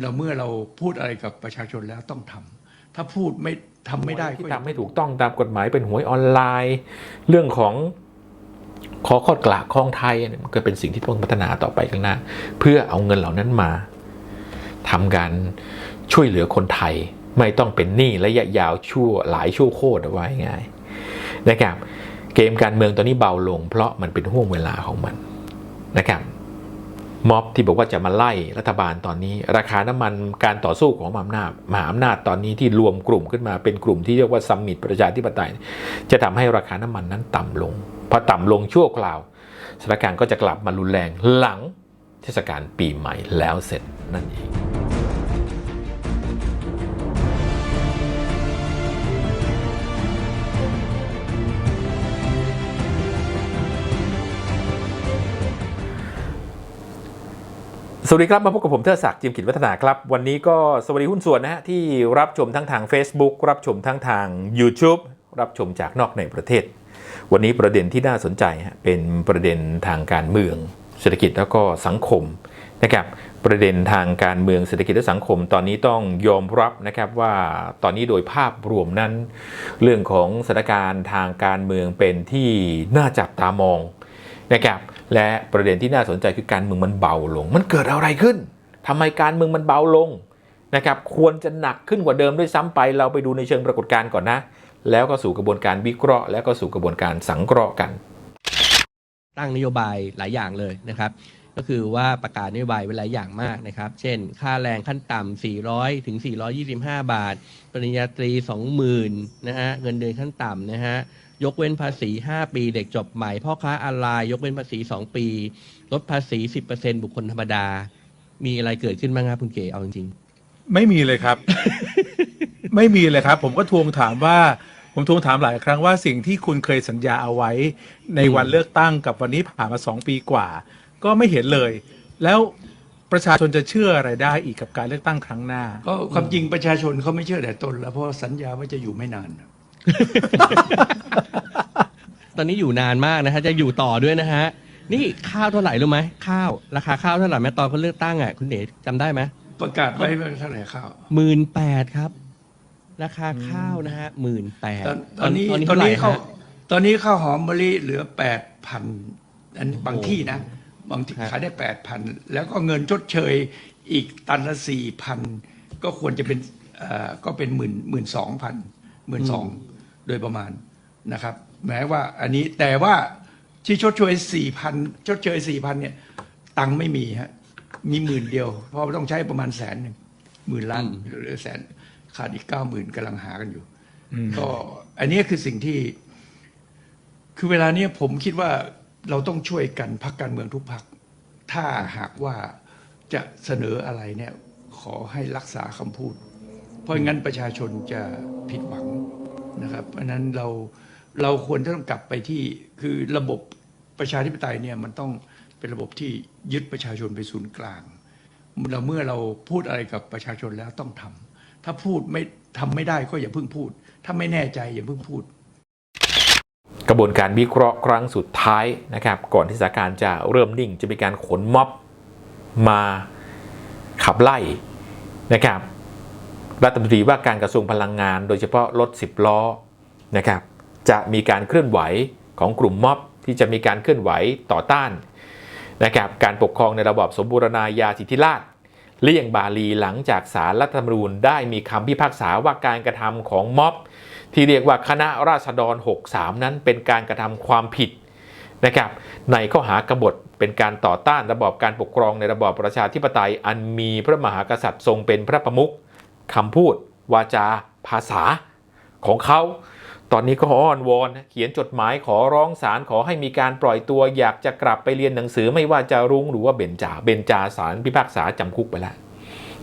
เราเมื่อเราพูดอะไรกับประชาชนแล้วต้องทำถ้าพูดไม่ทำไม่ได้ที่ก็ทำไม่ถูกต้องตามกฎหมายเป็นหวยออนไลน์ เรื่องของขอคอดกลากคลองไทยเนี่ยมันก็เป็นสิ่งที่ต้องพัฒนาต่อไปข้างหน้า เพื่อเอาเงินเหล่านั้นมาทำการช่วยเหลือคนไทย ไม่ต้องเป็นหนี้ระยะยาวชั่วหลายชั่วโคตรเอาไว้ง่ายนะครับเกมการเมืองตอนนี้เบาลง เพราะมันเป็นห่วงเวลาของมันนะครับ ม็อบที่บอกว่าจะมาไล่รัฐบาลตอนนี้ ราคาน้ำมันการต่อสู้ของมหาอำนาจมหาอำนาจตอนนี้ที่รวมกลุ่มขึ้นมาเป็นกลุ่มที่เรียกว่าซัมมิตประชาธิปไตย จะทำให้ราคาน้ำมันนั้นต่ำลงพอต่ำลงชั่วคราวสถานการณ์ก็จะกลับมารุนแรงหลังเทศกาลปีใหม่แล้วเสร็จนั่นเอง สวัสดีครับ มาพบกับผมเทิดศักดิ์จิมกิจวัฒนาครับ วันนี้ก็สวัสดีหุ้นส่วนนะฮะที่รับชมทั้งทาง Facebook รับชมทั้งทาง YouTube รับชมจากนอกในประเทศ วันนี้ประเด็นที่น่าสนใจฮะเป็นประเด็นทางการเมือง เศรษฐกิจแล้วก็สังคมนะครับประเด็นทางการเมืองเศรษฐกิจและสังคม ตอนนี้ต้องยอมรับนะครับว่าตอนนี้โดยภาพรวมนั้น เรื่องของสถานการณ์ทางการเมืองเป็นที่น่าจับตามองนะครับ และประเด็นที่น่าสนใจคือการเมืองมันเบาลง มันเกิดอะไรขึ้นทำไมการเมืองมันเบาลงนะครับควรจะหนักขึ้นกว่าเดิมด้วยซ้ำไป เราไปดูในเชิงปรากฏการณ์ก่อนนะ แล้วก็สู่กระบวนการวิเคราะห์ แล้วก็สู่กระบวนการสังเคราะห์กัน ตั้งนโยบายหลายอย่างเลยนะครับ ก็คือว่าประกาศนโยบายไว้หลายอย่างมากนะครับ เช่น ค่าแรงขั้นต่ำ400 ถึง 425 บาท ปริญญาตรี 20,000นะฮะเงินเดือนขั้นต่ำนะฮะ ยกเว้นภาษี 5 ปีเด็กจบใหม่ พ่อค้าออนไลน์ยกเว้นภาษี 2 ปี ลดภาษี 10%บุคคลธรรมดา มีอะไรเกิดขึ้นบ้างครับคุณเก๋เอาจริงไม่มีเลยครับ ไม่มีเลยครับ ผมก็ทวงถามว่าผมทวงถามหลายครั้งว่าสิ่งที่คุณเคยสัญญาเอาไว้ ในวันเลือกตั้งกับวันนี้ผ่านมาสองปีกว่า ก็ไม่เห็นเลย แล้วประชาชนจะเชื่ออะไรได้อีกกับการเลือกตั้งครั้งหน้า ก็ความจริงประชาชนเขาไม่เชื่อแต่ต้นแล้วเพราะว่าสัญญาว่าจะอยู่ไม่นานๆ ตอนนี้อยู่นานมากนะฮะจะอยู่ต่อด้วยนะฮะ นี่ข้าวเท่าไหร่รู้ไหมข้าว ราคาข้าวเท่าไหร่แม้ตอนเขาเลือกตั้งอะคุณเดชจำได้ไหมประกาศไว้ว่าเท่าไหร่ข้าวหมื่นแปดครับ ราคาข้าวนะฮะหมื่นแปดตอนตอนนี้ตอนเท่าไหร่นี้ข้าวฮะตอนนี้ข้าวหอมมะลิเหลือแปดพันอันบางที่นะ บางที่ฮะขายได้แปดพันแล้วก็เงินชดเชยอีกตันละสี่พันก็ควรจะเป็นเอ่อก็เป็นหมื่นหมื่นสองพันหมื่นสอง โดยประมาณนะครับแม้ว่าอันนี้แต่ว่าที่ชดเชยสี่พันชดเชยสี่พันเนี่ยตังค์ไม่มีฮะมีหมื่นเดียว เพราะต้องใช้ประมาณแสนหนึ่งหมื่นล้านหรือแสนขาดอีกเก้าหมื่นกำลังหากันอยู่ก็อันนี้คือสิ่งที่ คือเวลาเนี้ยผมคิดว่าเราต้องช่วยกันพักการเมืองทุกพัก ถ้าหากว่าจะเสนออะไรเนี่ย ขอให้รักษาคำพูด เพราะงั้นประชาชนจะผิดหวัง นะครับเพราะนั้นเราเราควรจะต้องกลับไปที่คือระบบประชาธิปไตยเนี่ยมันต้องเป็นระบบที่ยึดประชาชนเป็นศูนย์กลางเราเมื่อเราพูดอะไรกับประชาชนแล้วต้องทำถ้าพูดไม่ทำไม่ได้ก็อย่าเพิ่งพูด ถ้าไม่แน่ใจอย่าเพิ่งพูด กระบวนการวิเคราะห์ครั้งสุดท้ายนะครับ ก่อนที่สถานการณ์จะเริ่มนิ่ง จะมีการขนม็อบมาขับไล่นะครับ รัฐมนตรีว่าการกระทรวงพลังงาน โดยเฉพาะรถ10 ล้อนะครับจะมีการเคลื่อนไหวของกลุ่มม็อบที่จะมีการเคลื่อนไหวต่อต้านนะครับการปกครองในระบอบสมบูรณาญาสิทธิราชเลี่ยงบาลีหลังจากสารรัฐธรรมนูญได้มีคำพิพากษาว่าการกระทำของม็อบ ที่เรียกว่าคณะราษฎร 63 นั้นเป็นการกระทำความผิดนะครับในข้อหากบฏเป็นการต่อต้านระบอบการปกครองในระบอบประชาธิปไตยอันมีพระมหากษัตริย์ทรงเป็นพระประมุข คำพูด วาจา ภาษาของเขา ตอนนี้ก็อ้อนวอนเขียนจดหมายขอร้องศาลขอให้มีการปล่อยตัว อยากจะกลับไปเรียนหนังสือไม่ว่าจะรุ้งหรือว่าเบนจาเบนจาศาลพิพากษาจำคุกไปแล้ว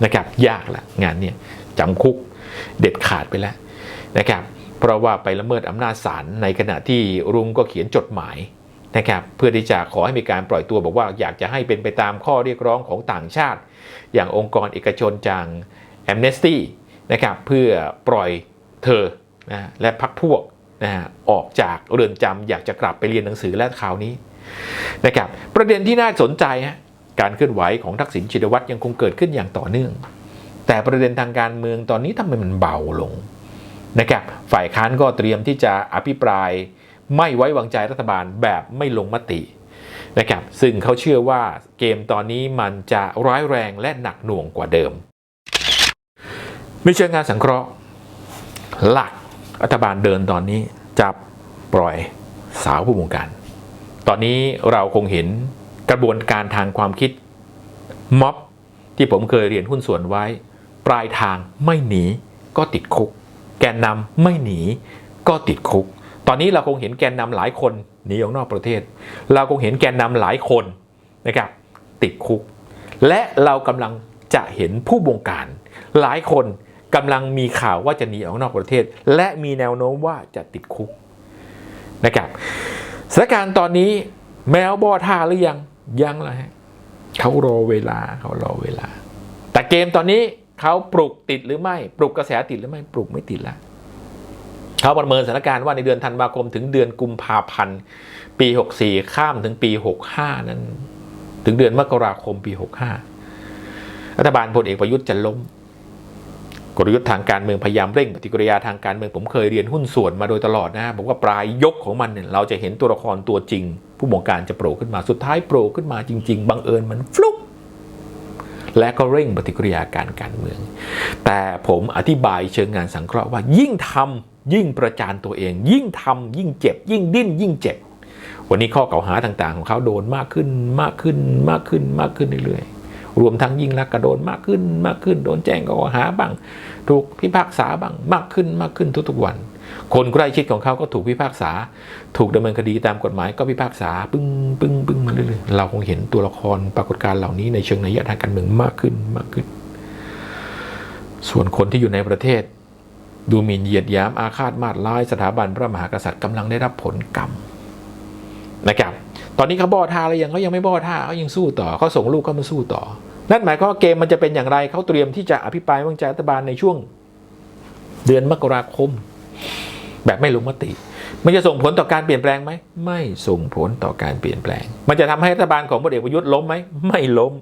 นะครับ ยากละงานเนี่ยจำคุกเด็ดขาดไปแล้วนะครับ เพราะว่าไปละเมิดอำนาจศาลในขณะที่รุ้งก็เขียนจดหมายนะครับเพื่อที่จะขอให้มีการปล่อยตัวบอกว่าอยากจะให้เป็นไปตามข้อเรียกร้องของต่างชาติ อย่างองค์กรเอกชนจาก แอมเนสตี้นะครับเพื่อปล่อยเธอนะและพักพวกนะออกจากเรือนจำอยากจะกลับไปเรียนหนังสือและคราวนี้นะครับประเด็นที่น่าสนใจฮะการเคลื่อนไหวของทักษิณชินวัตรยังคงเกิดขึ้นอย่างต่อเนื่อง แต่ประเด็นทางการเมืองตอนนี้ทำไมมันเบาลงนะครับฝ่ายค้านก็เตรียมที่จะอภิปรายไม่ไว้วางใจรัฐบาลแบบไม่ลงมตินะครับซึ่งเขาเชื่อว่าเกมตอนนี้มันจะร้ายแรงและหนักหน่วงกว่าเดิม ในเชิงงานสังเคราะห์ หลักรัฐบาลเดินตอนนี้จะปล่อยสาวผู้บงการ ตอนนี้เราคงเห็นกระบวนการทางความคิดม็อบที่ผมเคยเรียนหุ้นส่วนไว้ ปลายทางไม่หนีก็ติดคุก แกนนำไม่หนีก็ติดคุก ตอนนี้เราคงเห็นแกนนำหลายคนหนีออกนอกประเทศ เราคงเห็นแกนนำหลายคนนะครับติดคุก และเรากำลังจะเห็นผู้บงการหลายคน กำลังมีข่าวว่าจะหนีออกนอกประเทศ และมีแนวโน้มว่าจะติดคุกนะครับสถานการณ์ตอนนี้แมวบอท่าหรือยังยังและฮะเขารอเวลาเขารอเวลา แต่เกมตอนนี้เขาปลุกติดหรือไม่ ปลุกกระแสติดหรือไม่ปลุกไม่ติดละเขาประเมินสถานการณ์ว่าในเดือนธันวาคมถึงเดือนกุมภาพันธ์ปี 64 ข้ามถึงปี 65 นั้น ถึงเดือนมกราคมปี 65 รัฐบาลพลเอกประยุทธ์จะล้ม กลยุทธ์ทางการเมืองพยายามเร่งปฏิกิริยาทางการเมืองผมเคยเรียนหุ้นส่วนมาโดยตลอดนะบอกว่าปลายยกของมันเนี่ยเราจะเห็นตัวละครตัวจริง ผู้บงการจะโผล่ขึ้นมาสุดท้ายโผล่ขึ้นมาจริง ๆบังเอิญมันฟลุกและก็เร่งปฏิกิริยาการการเมือง แต่ผมอธิบายเชิงงานสังเคราะห์ว่ายิ่งทำยิ่งประจานตัวเอง ยิ่งทำยิ่งเจ็บ ยิ่งดิ้น ยิ่งเจ็บ วันนี้ข้อกล่าวหาต่างๆ ของเขาโดนมากขึ้นมากขึ้นมากขึ้นมากขึ้นเรื่อยๆ รวมทั้งยิ่งรักกระโดนมากขึ้นมากขึ้นโดนแจ้งข้อหาบ้าง ถูกพิพากษาบ้างมากขึ้นมากขึ้นทุกๆวัน คนใกล้ชิดของเขาก็ถูกพิพากษา ถูกดำเนินคดีตามกฎหมายก็พิพากษาปึ้งปึ้งปึ้งมาเรื่อยๆเราคงเห็นตัวละครปรากฏการณ์เหล่านี้ในเชิงนัยยะทางการเมืองมากขึ้นมากขึ้น ส่วนคนที่อยู่ในประเทศ ดูหมิ่นเหยียดยามอาฆาตมาดร้ายสถาบันพระมหากษัตริย์กำลังได้รับผลกรรมนะครับตอนนี้เขาบอท่าแล้วยังเขายังไม่บอท่าเขายังสู้ต่อเขาส่งลูกเขามาสู้ต่อ นั่นหมายความว่าเกมมันจะเป็นอย่างไรเขาเตรียมที่จะอภิปรายม่วางใจรัฐบาลในช่วง เดือนมกราคม แบบไม่ลงมติ มันจะส่งผลต่อการเปลี่ยนแปลงไหมไม่ส่งผลต่อการเปลี่ยนแปลง มันจะทำให้รัฐบาลของพลเอกประยุทธ์ล้มไหมไม่ล้ม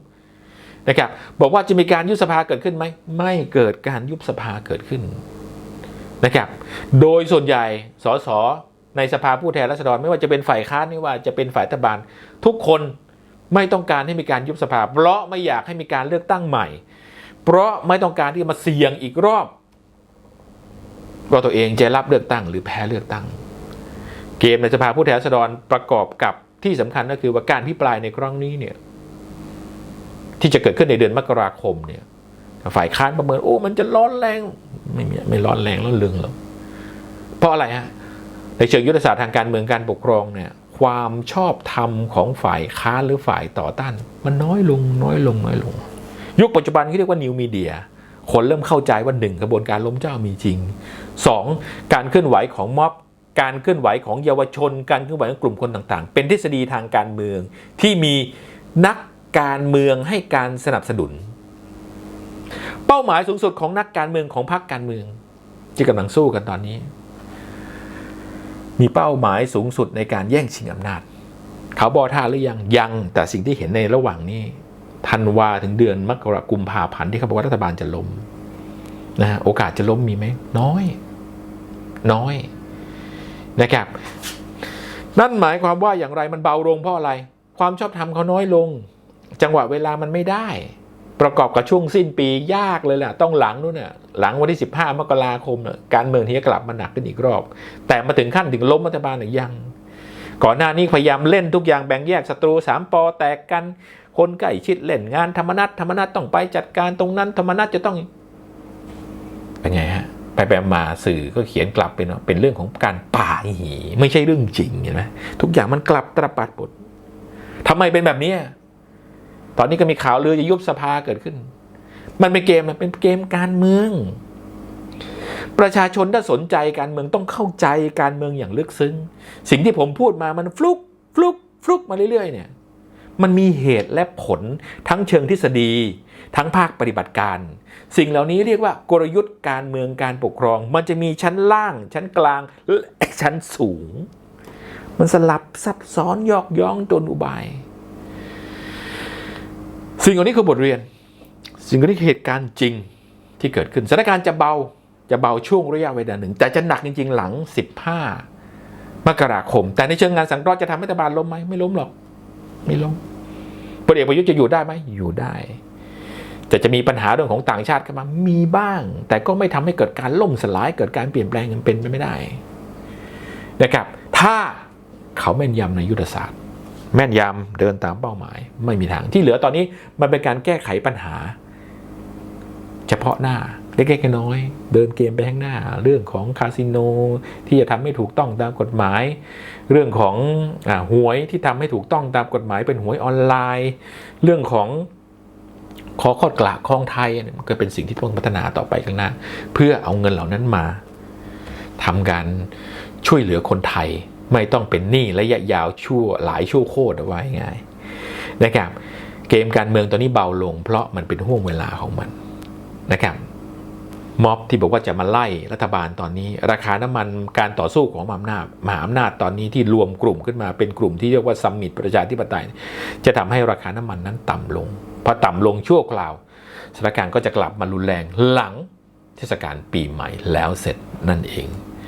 นะครับบอกว่าจะมีการยุบสภาเกิดขึ้นไหมไม่เกิดการยุบสภาเกิดขึ้นนะครับโดยส่วนใหญ่สสในสภาผู้แทนราษฎรไม่ว่าจะเป็นฝ่ายค้านไม่ว่าจะเป็นฝ่ายรัฐบาลทุกคน ไม่ต้องการให้มีการยุบสภา เพราะไม่อยากให้มีการเลือกตั้งใหม่ เพราะไม่ต้องการที่มาเสี่ยงอีกรอบว่าตัวเองจะรับเลือกตั้งหรือแพ้เลือกตั้ง เกมในสภาผู้แทนราษฎรประกอบกับที่สำคัญก็คือว่าการพิปรายในครั้งนี้เนี่ยที่จะเกิดขึ้นในเดือนมกราคมเนี่ยฝ่ายค้านประเมินโอ้ มันจะร้อนแรงไม่มีไม่ร้อนแรงร้อนเรืองหรอกเพราะอะไรฮะในเชิงยุทธศาสตร์ทางการเมืองการปกครองเนี่ย ความชอบธรรมของฝ่ายค้านหรือฝ่ายต่อต้าน มันน้อยลงน้อยลงน้อยลง ยุคปัจจุบันที่เรียกว่านิวมีเดียคนเริ่มเข้าใจว่าหนึ่งกระบวนการล้มเจ้ามีจริงสองการเคลื่อนไหวของม็อบการเคลื่อนไหวของเยาวชน การเคลื่อนไหวของกลุ่มคนต่างๆ เป็นทฤษฎีทางการเมือง ที่มีนักการเมืองให้การสนับสนุน เป้าหมายสูงสุดของนักการเมืองของพรรคการเมืองที่กำลังสู้กันตอนนี้ มีเป้าหมายสูงสุดในการแย่งชิงอำนาจ เขาบอท่าหรือยังยังแต่สิ่งที่เห็นในระหว่างนี้ธันวาถึงเดือนมกรากุมภาพันธ์ที่เขาบอกว่ารัฐบาลจะล้มนะฮะโอกาสจะล้มมีไหมน้อย น้อยนะครับ นั่นหมายความว่าอย่างไรมันเบาลงเพราะอะไร ความชอบธรรมเขาน้อยลง จังหวะเวลามันไม่ได้ ประกอบกับช่วงสิ้นปียากเลยแหละต้องหลังนู่นน่ะหลังวันที่ 15 มกราคมน่ะการเมืองที่จะกลับมาหนักขึ้นอีกรอบ แต่มาถึงขั้นถึงล้มรัฐบาลหรือยัง ก่อนหน้านี้พยายามเล่นทุกอย่างแบ่งแยกศัตรูสามปอแตกกันคนใกล้ชิดเล่นงานธรรมนัตธรรมนัตต้องไปจัดการตรงนั้นธรรมนัตจะต้องเป็นไงฮะไปไปมาสื่อก็เขียนกลับเป็นเป็นเรื่องของการป่าหีไม่ใช่เรื่องจริงเห็นไหมทุกอย่างมันกลับตรปัดหมดทำไมเป็นแบบนี้ ตอนนี้ก็มีข่าวลือจะยุบสภาเกิดขึ้น มันเป็นเกมนะเป็นเกมการเมือง ประชาชนถ้าสนใจการเมืองต้องเข้าใจการเมืองอย่างลึกซึ้ง สิ่งที่ผมพูดมามันฟลุกฟลุกฟลุกมาเรื่อยๆ เนี่ย มันมีเหตุและผลทั้งเชิงทฤษฎี ทั้งภาคปฏิบัติการ สิ่งเหล่านี้เรียกว่ากลยุทธ์การเมืองการปกครอง มันจะมีชั้นล่าง ชั้นกลางและชั้นสูง มันสลับซับซ้อนยอกย้องจนอุบาย สิ่งเหล่านี้คือบทเรียน สิ่งเหล่านี้คือเหตุการณ์จริงที่เกิดขึ้นสถานการณ์จะเบาจะเบาช่วงระยะเวลาหนึ่ง แต่จะหนักจริง ๆ หลัง 15 มกราคม แต่ในเชิงงานสังเคราะห์จะทำให้รัฐบาลล้มไหมไม่ล้มหรอก ไม่ล้มพลเอกประยุทธ์จะอยู่ได้ไหมอยู่ได้ แต่จะมีปัญหาเรื่องของต่างชาติเข้ามามีบ้าง แต่ก็ไม่ทำให้เกิดการล่มสลายเกิดการเปลี่ยนแปลงกันเป็นไปไม่ได้นะครับ ถ้าเขาแม่นยำในยุทธศาสตร์ แม่นยำเดินตามเป้าหมาย ไม่มีทางที่เหลือตอนนี้มันเป็นการแก้ไขปัญหา เฉพาะหน้าเล็กๆน้อยๆเดินเกมไปข้างหน้า เรื่องของคาสิโนที่จะทำให้ถูกต้องตามกฎหมาย เรื่องของอหวยที่ทำให้ถูกต้องตามกฎหมายเป็นหวยออนไลน์ เรื่องของขอคอดกลาคลองไทยนี่มันก็เป็นสิ่งที่ต้องพัฒนาต่อไปข้างหน้า เพื่อเอาเงินเหล่านั้นมาทำการช่วยเหลือคนไทย ไม่ต้องเป็นหนี้ระยะยาวชั่วหลายชั่วโคตรเอาไว้ง่ายนะครับเกมการเมืองตอนนี้เบาลง เพราะมันเป็นห่วงเวลาของมันนะครับม็อบที่บอกว่าจะมาไล่รัฐบาลตอนนี้ ราคาน้ำมันการต่อสู้ของมหาอำนาจมหาอำนาจตอนนี้ที่รวมกลุ่มขึ้นมาเป็นกลุ่มที่เรียกว่าซัมมิตประชาธิปไตย จะทำให้ราคาน้ำมันนั้นต่ำลงพอต่ำลงชั่วคราวสถานการณ์ก็จะกลับมารุนแรงหลังเทศกาลปีใหม่แล้วเสร็จนั่นเอง